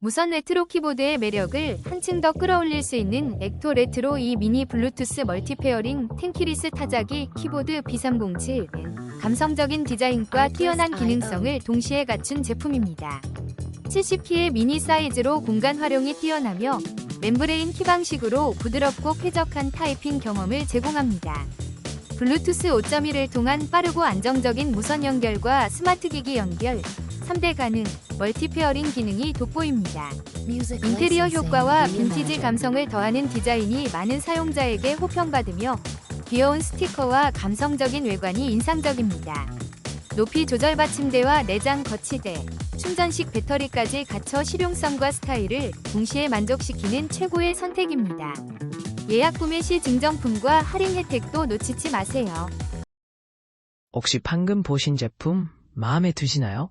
무선 레트로 키보드의 매력을 한층 더 끌어올릴 수 있는 엑토 레트로 이 미니 블루투스 멀티 페어링 텐키리스 타자기 키보드 B307은 감성적인 디자인과 뛰어난 기능성을 동시에 갖춘 제품입니다. 70키의 미니 사이즈로 공간 활용이 뛰어나며 멤브레인 키 방식으로 부드럽고 쾌적한 타이핑 경험을 제공합니다. 블루투스 5.1을 통한 빠르고 안정적인 무선 연결과 스마트 기기 연결, 3대 가능, 멀티 페어링 기능이 돋보입니다. 인테리어 효과와 빈티지 감성을 더하는 디자인이 많은 사용자에게 호평받으며 귀여운 스티커와 감성적인 외관이 인상적입니다. 높이 조절 받침대와 내장 거치대, 충전식 배터리까지 갖춰 실용성과 스타일을 동시에 만족시키는 최고의 선택입니다. 예약 구매 시 증정품과 할인 혜택도 놓치지 마세요. 혹시 방금 보신 제품 마음에 드시나요?